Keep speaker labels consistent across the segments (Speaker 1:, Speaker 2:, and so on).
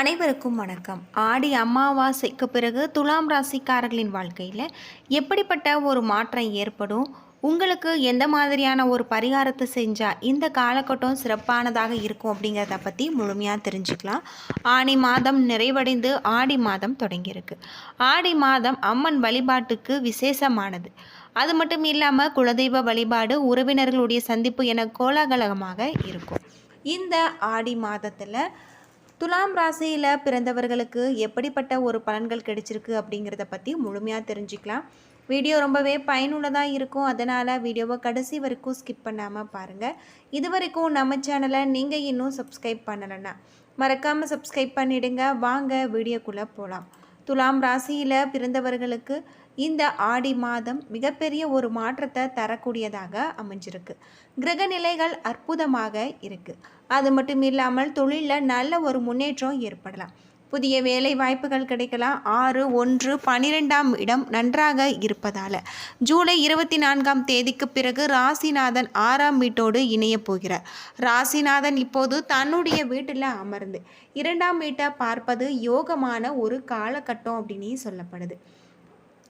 Speaker 1: அனைவருக்கும் வணக்கம். ஆடி அமாவாசைக்கு பிறகு துலாம் ராசிக்காரர்களின் வாழ்க்கையில் எப்படிப்பட்ட ஒரு மாற்றம் ஏற்படும்? உங்களுக்கு எந்த மாதிரியான ஒரு பரிகாரத்தை செஞ்சால் இந்த காலகட்டம் சிறப்பானதாக இருக்கும் அப்படிங்கிறத பற்றி முழுமையாக தெரிஞ்சுக்கலாம். ஆனி மாதம் நிறைவடைந்து ஆடி மாதம் தொடங்கியிருக்கு. ஆடி மாதம் அம்மன் வழிபாட்டுக்கு விசேஷமானது. அது மட்டும் இல்லாமல் குலதெய்வ வழிபாடு உறவினர்களுடைய சந்திப்பு என கோலாகலமாக இருக்கும். இந்த ஆடி மாதத்தில் துலாம் ராசியில் பிறந்தவர்களுக்கு எப்படிப்பட்ட ஒரு பலன்கள் கிடைச்சிருக்கு அப்படிங்கிறத பற்றி முழுமையாக தெரிஞ்சுக்கலாம். வீடியோ ரொம்பவே பயனுள்ளதாக இருக்கும். அதனால் வீடியோவை கடைசி வரைக்கும் ஸ்கிப் பண்ணாமல் பாருங்கள் இது வரைக்கும் நம்ம சேனலை நீங்கள் இன்னும் சப்ஸ்கிரைப் பண்ணலைன்னா மறக்காமல் சப்ஸ்கிரைப் பண்ணிவிடுங்க வாங்க வீடியோக்குள்ளே போகலாம் துலாம் ராசியில் பிறந்தவர்களுக்கு இந்த ஆடி மாதம் மிகப்பெரிய ஒரு மாற்றத்தை தரக்கூடியதாக அமைஞ்சிருக்கு. கிரக நிலைகள் அற்புதமாக இருக்கு. அது மட்டும் இல்லாமல் தொழிலில் நல்ல ஒரு முன்னேற்றம் ஏற்படலாம். புதிய வேலை வாய்ப்புகள் கிடைக்கலாம். ஆறு ஒன்று பனிரெண்டாம் இடம் நன்றாக இருப்பதால். ஜூலை இருபத்தி நான்காம் தேதிக்கு பிறகு ராசிநாதன் ஆறாம் வீட்டோடு இணைய போகிறார். ராசிநாதன் இப்போது தன்னுடைய வீட்டில் அமர்ந்து இரண்டாம் வீட்டை பார்ப்பது யோகமான ஒரு காலகட்டம் அப்படின்னு சொல்லப்படுது.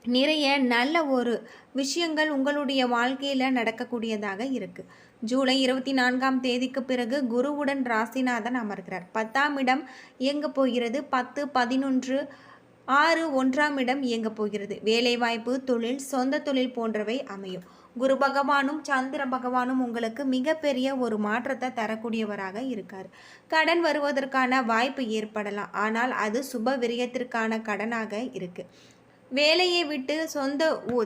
Speaker 1: நிறைய நல்ல ஒரு விஷயங்கள் உங்களுடைய வாழ்க்கையில் நடக்கக்கூடியதாக இருக்குது ஜூலை இருபத்தி நான்காம் தேதிக்கு பிறகு குருவுடன் ராசிநாதன் அமர்கிறார். பத்தாம் இடம் இயங்க போகிறது. பத்து பதினொன்று ஆறு ஒன்றாம் இடம் இயங்க போகிறது. வேலைவாய்ப்பு தொழில் சொந்த தொழில் போன்றவை அமையும். குரு பகவானும் சந்திர பகவானும் உங்களுக்கு மிகப்பெரிய ஒரு மாற்றத்தை தரக்கூடியவராக இருக்கார். கடன் வருவதற்கான வாய்ப்பு ஏற்படலாம். ஆனால் அது சுப விரயத்திற்கான கடனாக இருக்குது வேலையை விட்டு சொந்த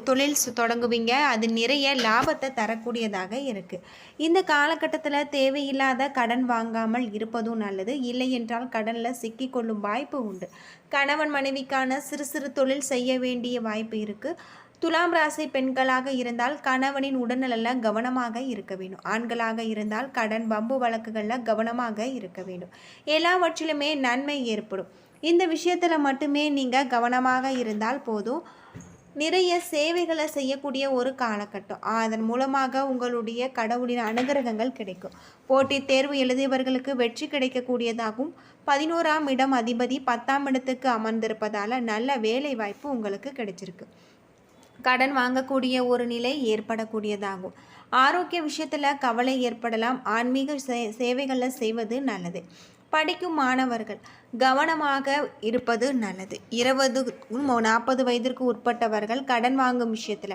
Speaker 1: தொழில் தொடங்குவீங்க. அது நிறைய லாபத்தை தரக்கூடியதாக இருக்குது இந்த காலகட்டத்தில் தேவையில்லாத கடன் வாங்காமல் இருப்பதும் நல்லது. இல்லை என்றால் கடனில் சிக்கிக்கொள்ளும் வாய்ப்பு உண்டு. கணவன் மனைவிக்கான சிறு சிறு தொழில் செய்ய வேண்டிய வாய்ப்பு இருக்குது துலாம் ராசி பெண்களாக இருந்தால் கணவனின் உடல்நலில் கவனமாக இருக்க வேண்டும். ஆண்களாக இருந்தால் கடன் வம்பு வழக்குகளில் கவனமாக இருக்க வேண்டும். எல்லாவற்றிலுமே நன்மை ஏற்படும். இந்த விஷயத்தில் மட்டுமே நீங்கள் கவனமாக இருந்தால் போதும். நிறைய சேவைகளை செய்யக்கூடிய ஒரு காலகட்டம். அதன் மூலமாக உங்களுடைய கடவுளின் அனுகிரகங்கள் கிடைக்கும். போட்டித் தேர்வு எழுதியவர்களுக்கு வெற்றி கிடைக்கக்கூடியதாகவும் பதினோராம் இடம் அதிபதி பத்தாம் இடத்துக்கு அமர்ந்திருப்பதால் நல்ல வேலை வாய்ப்பு உங்களுக்கு கிடைச்சிருக்கு. கடன் வாங்கக்கூடிய ஒரு நிலை ஏற்படக்கூடியதாகும். ஆரோக்கிய விஷயத்தில் கவலை ஏற்படலாம். ஆன்மீக சே சேவைகளை செய்வது நல்லது. படிக்கும் மாணவர்கள் கவனமாக இருப்பது நல்லது. இருபது நாற்பது வயதிற்கு உட்பட்டவர்கள் கடன் வாங்கும் விஷயத்தில்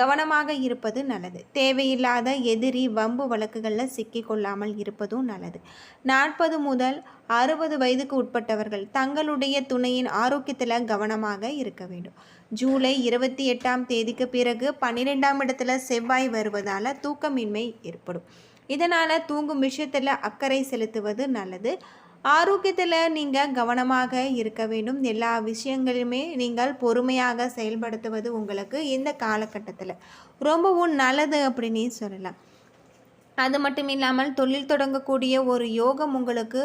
Speaker 1: கவனமாக இருப்பது நல்லது. தேவையில்லாத எதிரி வம்பு வழக்குகளில் சிக்கிக்கொள்ளாமல் இருப்பதும் நல்லது. நாற்பது முதல் அறுபது வயதுக்கு உட்பட்டவர்கள் தங்களுடைய துணையின் ஆரோக்கியத்தில் கவனமாக இருக்க வேண்டும். ஜூலை இருபத்தி எட்டாம் தேதிக்கு பிறகு பன்னிரெண்டாம் இடத்துல செவ்வாய் வருவதால் தூக்கமின்மை ஏற்படும். இதனால் தூங்கும் விஷயத்தில் அக்கறை செலுத்துவது நல்லது. ஆரோக்கியத்தில் நீங்கள் கவனமாக இருக்க வேண்டும். எல்லா விஷயங்களுமே நீங்கள் பொறுமையாக செயல்படுத்துவது உங்களுக்கு இந்த காலகட்டத்தில் ரொம்பவும் நல்லது அப்படின்னு சொல்லலாம். அது மட்டும் இல்லாமல் தொழில் தொடங்கக்கூடிய ஒரு யோகம் உங்களுக்கு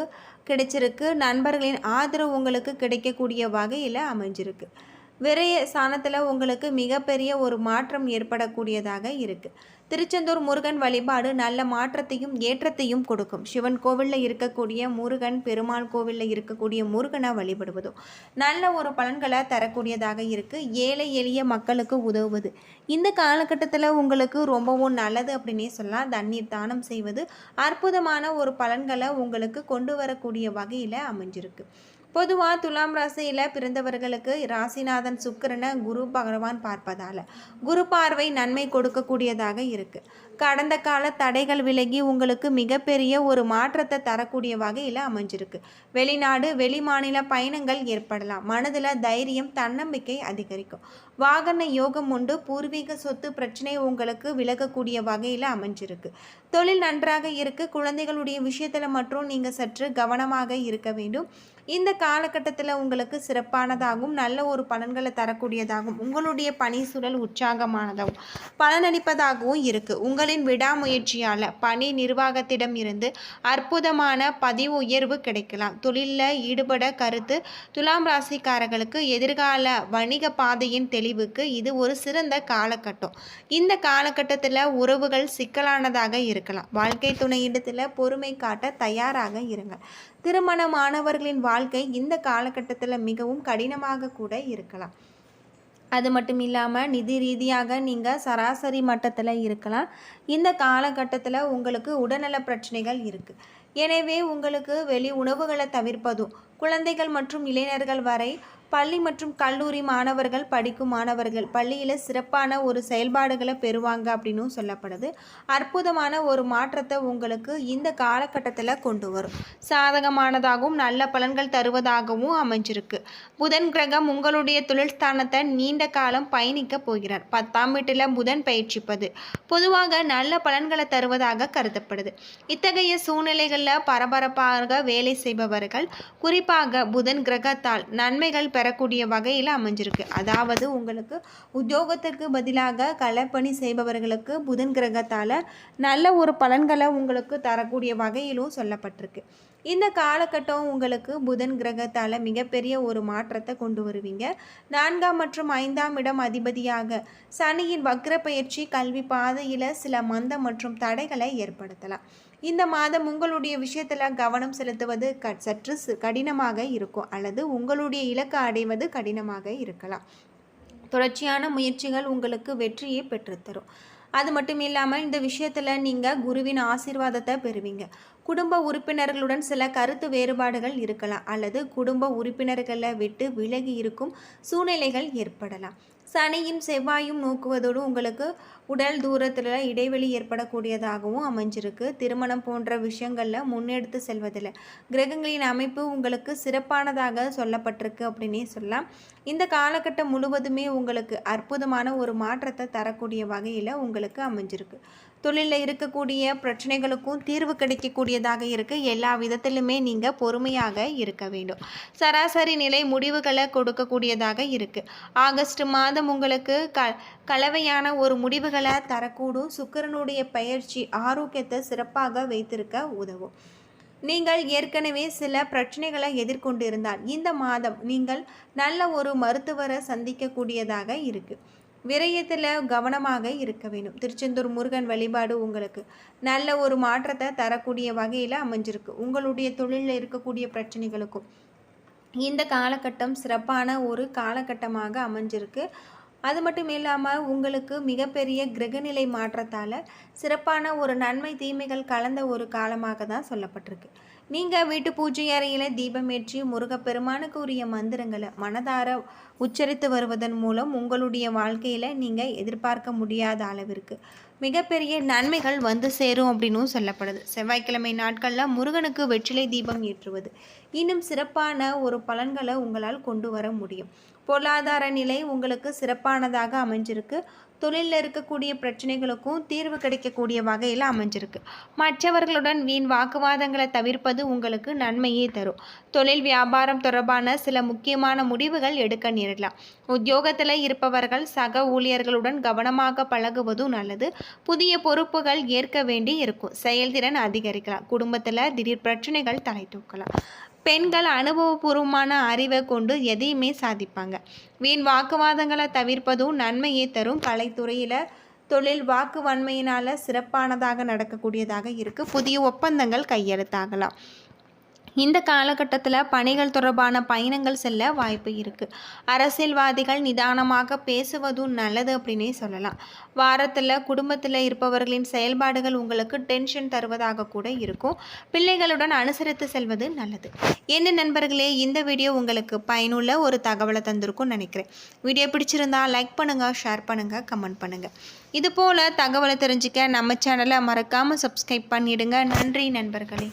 Speaker 1: கிடைச்சிருக்கு. நண்பர்களின் ஆதரவு உங்களுக்கு கிடைக்கக்கூடிய வகையில் அமைஞ்சிருக்கு. விரைய சாணத்தில் உங்களுக்கு மிகப்பெரிய ஒரு மாற்றம் ஏற்படக்கூடியதாக இருக்குது திருச்செந்தூர் முருகன் வழிபாடு நல்ல மாற்றத்தையும் ஏற்றத்தையும் கொடுக்கும். சிவன் கோவிலில் இருக்கக்கூடிய முருகன் பெருமாள் கோவிலில் இருக்கக்கூடிய முருகனை வழிபடுவதும் நல்ல ஒரு பலன்களை தரக்கூடியதாக இருக்குது ஏழை எளிய மக்களுக்கு உதவுவது. இந்த காலகட்டத்தில் உங்களுக்கு ரொம்பவும் நல்லது அப்படின்னே சொல்லலாம். தண்ணீர் தானம் செய்வது அற்புதமான ஒரு பலன்களை உங்களுக்கு கொண்டு வரக்கூடிய வகையில் அமைஞ்சிருக்கு. பொதுவாக துலாம் ராசியில் பிறந்தவர்களுக்கு ராசிநாதன் சுக்கரனை குரு பகவான் பார்ப்பதால் குரு பார்வை நன்மை கொடுக்கக்கூடியதாக இருக்குது கடந்த கால தடைகள் விலகி உங்களுக்கு மிகப்பெரிய ஒரு மாற்றத்தை தரக்கூடிய வகையில் அமைஞ்சிருக்கு. வெளிநாடு வெளிமாநில பயணங்கள் ஏற்படலாம். மனதில் தைரியம் தன்னம்பிக்கை அதிகரிக்கும். வாகன யோகம் உண்டு. பூர்வீக சொத்து பிரச்சனை உங்களுக்கு விலகக்கூடிய வகையில் அமைஞ்சிருக்கு. தொழில் நன்றாக இருக்கு. குழந்தைகளுடைய விஷயத்தில் மட்டும் நீங்கள் சற்று கவனமாக இருக்க வேண்டும். இந்த காலகட்டத்தில் உங்களுக்கு சிறப்பானதாகவும் நல்ல ஒரு பலன்களை தரக்கூடியதாகவும் உங்களுடைய பணி சூழல் உற்சாகமானதாகவும் பலனளிப்பதாகவும் இருக்குது உங்களின் விடாமுயற்சியால் பணி நிர்வாகத்திடம் இருந்து அற்புதமான பதிவு உயர்வு கிடைக்கலாம். தொழிலில் ஈடுபட கருத்து துலாம் ராசிக்காரர்களுக்கு எதிர்கால வணிக பாதையின் தெளிவுக்கு இது ஒரு சிறந்த காலகட்டம். இந்த காலகட்டத்தில் உறவுகள் சிக்கலானதாக இருக்கலாம். வாழ்க்கை துணையிடத்தில் பொறுமை காட்ட தயாராக இருங்கள். திருமணமானவர்களின் வாழ்க்கை இந்த காலகட்டத்தில் மிகவும் கடினமாக கூட இருக்கலாம். அது மட்டும் இல்லாமல் நிதி ரீதியாக நீங்கள் சராசரி மட்டத்தில் இருக்கலாம். இந்த காலகட்டத்தில் உங்களுக்கு உடல்நல பிரச்சனைகள் இருக்குது எனவே உங்களுக்கு வெளி உணவுகளை தவிர்ப்பதும் குழந்தைகள் மற்றும் இளைஞர்கள் வரை பள்ளி மற்றும் கல்லூரி மாணவர்கள் படிக்கும் மாணவர்கள் பள்ளியில் சிறப்பான ஒரு செயல்பாடுகளை பெறுவாங்க அப்படின்னும் சொல்லப்படுது. அற்புதமான ஒரு மாற்றத்தை உங்களுக்கு இந்த காலகட்டத்தில் கொண்டு வரும். சாதகமானதாகவும் நல்ல பலன்கள் தருவதாகவும் அமைஞ்சிருக்கு. புதன் கிரகம் உங்களுடைய தொழில் ஸ்தானத்தை நீண்ட காலம் பயணிக்க போகிறார். பத்தாம் வீட்டில் புதன் பயிற்சிப்பது பொதுவாக நல்ல பலன்களை தருவதாக கருதப்படுது. இத்தகைய சூழ்நிலைகளில் பரபரப்பாக வேலை செய்பவர்கள் குறிப்பாக புதன் கிரகத்தால் நன்மைகள் தரக்கூடிய வகையில் அமைஞ்சிருக்கு. அதாவது உங்களுக்கு உத்தியோகத்துக்கு பதிலாக களப்பணி செய்பவர்களுக்கு புதன் கிரகத்தால் நல்ல ஒரு பலன்களை உங்களுக்கு தரக்கூடிய வகையிலும் சொல்லப்பட்டிருக்கு. இந்த காலகட்டம் உங்களுக்கு புதன் கிரகத்தால் மிகப்பெரிய ஒரு மாற்றத்தை கொண்டு வருவீங்க. நான்காம் மற்றும் ஐந்தாம் இடம் அதிபதியாக சனியின் வக்ர பயிற்சி கல்வி பாதையில் சில மந்தம் மற்றும் தடைகளை ஏற்படுத்தலாம். இந்த மாதம் உங்களுடைய விஷயத்தில் கவனம் செலுத்துவது க சற்று கடினமாக இருக்கும். அல்லது உங்களுடைய இலக்கு அடைவது கடினமாக இருக்கலாம். தொடர்ச்சியான முயற்சிகள் உங்களுக்கு வெற்றியை பெற்றுத்தரும். அது மட்டும் இல்லாமல் இந்த விஷயத்தில் நீங்கள் குருவின் ஆசீர்வாதத்தை பெறுவீங்க. குடும்ப உறுப்பினர்களுடன் சில கருத்து வேறுபாடுகள் இருக்கலாம். அல்லது குடும்ப உறுப்பினர்களை விட்டு விலகி இருக்கும் சூழ்நிலைகள் ஏற்படலாம். சனியும் செவ்வாயும் நோக்குவதோடு உங்களுக்கு உடல் தூரத்தில் இடைவெளி ஏற்படக்கூடியதாகவும் அமைஞ்சிருக்கு. திருமணம் போன்ற விஷயங்களில் முன்னெடுத்து செல்வதில் கிரகங்களின் அமைப்பு உங்களுக்கு சிறப்பானதாக சொல்லப்பட்டிருக்கு அப்படின்னே சொல்லலாம். இந்த காலகட்டம் முழுவதுமே உங்களுக்கு அற்புதமான ஒரு மாற்றத்தை தரக்கூடிய வகையில் உங்களுக்கு அமைஞ்சிருக்கு. தொழிலில் இருக்கக்கூடிய பிரச்சனைகளுக்கும் தீர்வு கிடைக்கக்கூடியதாக இருக்குது எல்லா விதத்திலுமே நீங்கள் பொறுமையாக இருக்க வேண்டும். சராசரி நிலை முடிவுகளை கொடுக்கக்கூடியதாக இருக்குது ஆகஸ்ட் மாதம் உங்களுக்கு க கலவையான ஒரு முடிவுகளை தரக்கூடும். சுக்கரனுடைய பயிற்சி ஆரோக்கியத்தை சிறப்பாக வைத்திருக்க உதவும். நீங்கள் ஏற்கனவே சில பிரச்சனைகளை எதிர்கொண்டிருந்தால் இந்த மாதம் நீங்கள் நல்ல ஒரு மருத்துவரை சந்திக்கக்கூடியதாக இருக்குது விரயத்தில் கவனமாக இருக்க வேண்டும். திருச்செந்தூர் முருகன் வழிபாடு உங்களுக்கு நல்ல ஒரு மாற்றத்தை தரக்கூடிய வகையில் அமைஞ்சிருக்கு. உங்களுடைய தொழிலில் இருக்கக்கூடிய பிரச்சனைகளுக்கும் இந்த காலகட்டம் சிறப்பான ஒரு காலகட்டமாக அமைஞ்சிருக்கு. அது மட்டும் இல்லாமல் உங்களுக்கு மிகப்பெரிய கிரகநிலை மாற்றத்தால் சிறப்பான ஒரு நன்மை தீமைகள் கலந்த ஒரு காலமாக தான் சொல்லப்பட்டிருக்கு. நீங்கள் வீட்டு பூஜை அறையில் தீபமேற்றி முருகப்பெருமானுக்கு உரிய மந்திரங்களை மனதார உச்சரித்து வருவதன் மூலம் உங்களுடைய வாழ்க்கையில் நீங்கள் எதிர்பார்க்க முடியாத அளவிற்கு மிகப்பெரிய நன்மைகள் வந்து சேரும் அப்படின்னும் சொல்லப்படுது. செவ்வாய்க்கிழமை நாட்களில் முருகனுக்கு வெற்றிலை தீபம் ஏற்றுவது இன்னும் சிறப்பான ஒரு பலன்களை உங்களால் கொண்டு வர முடியும். பொருளாதார நிலை உங்களுக்கு சிறப்பானதாக அமைஞ்சிருக்கு. தொழிலில் இருக்கக்கூடிய பிரச்சனைகளுக்கும் தீர்வு கிடைக்கக்கூடிய வகையில் அமைஞ்சிருக்கு. மற்றவர்களுடன் வீண் வாக்குவாதங்களை தவிர்ப்பது உங்களுக்கு நன்மையே தரும். தொழில் வியாபாரம் தொடர்பான சில முக்கியமான முடிவுகள் எடுக்க நேரலாம் உத்தியோகத்தில் இருப்பவர்கள் சக ஊழியர்களுடன் கவனமாக பழகுவதும் நல்லது. புதிய பொறுப்புகள் ஏற்க வேண்டி இருக்கும். செயல்திறன் அதிகரிக்கலாம். குடும்பத்தில் திடீர் பிரச்சனைகள் தலை தூக்கலாம். பெண்கள் அனுபவபூர்வமான அறிவை கொண்டு எதையுமே சாதிப்பாங்க. வீண் வாக்குவாதங்களை தவிர்ப்பதும் நன்மையை தரும். கலைத்துறையில் தொழில் வாக்கு வன்மையினால் சிறப்பானதாக நடக்கக்கூடியதாக இருக்குது புதிய ஒப்பந்தங்கள் கையெழுத்தாகலாம். இந்த காலகட்டத்தில் பணிகள் தொடர்பான பயணங்கள் செல்ல வாய்ப்பு இருக்குது அரசியல்வாதிகள் நிதானமாக பேசுவதும் நல்லது அப்படின்னே சொல்லலாம். வாரத்தில் குடும்பத்தில் இருப்பவர்களின் செயல்பாடுகள் உங்களுக்கு டென்ஷன் தருவதாக கூட இருக்கும். பிள்ளைகளுடன் அனுசரித்து செல்வது நல்லது. என்ன நண்பர்களே இந்த வீடியோ உங்களுக்கு பயனுள்ள ஒரு தகவலை தந்திருக்கும்னு நினைக்கிறேன். வீடியோ பிடிச்சிருந்தா லைக் பண்ணுங்கள் ஷேர் பண்ணுங்கள் கமெண்ட் பண்ணுங்கள் இது போல் தகவலை தெரிஞ்சுக்க நம்ம சேனலை மறக்காமல் சப்ஸ்கிரைப் பண்ணிவிடுங்க நன்றி நண்பர்களே.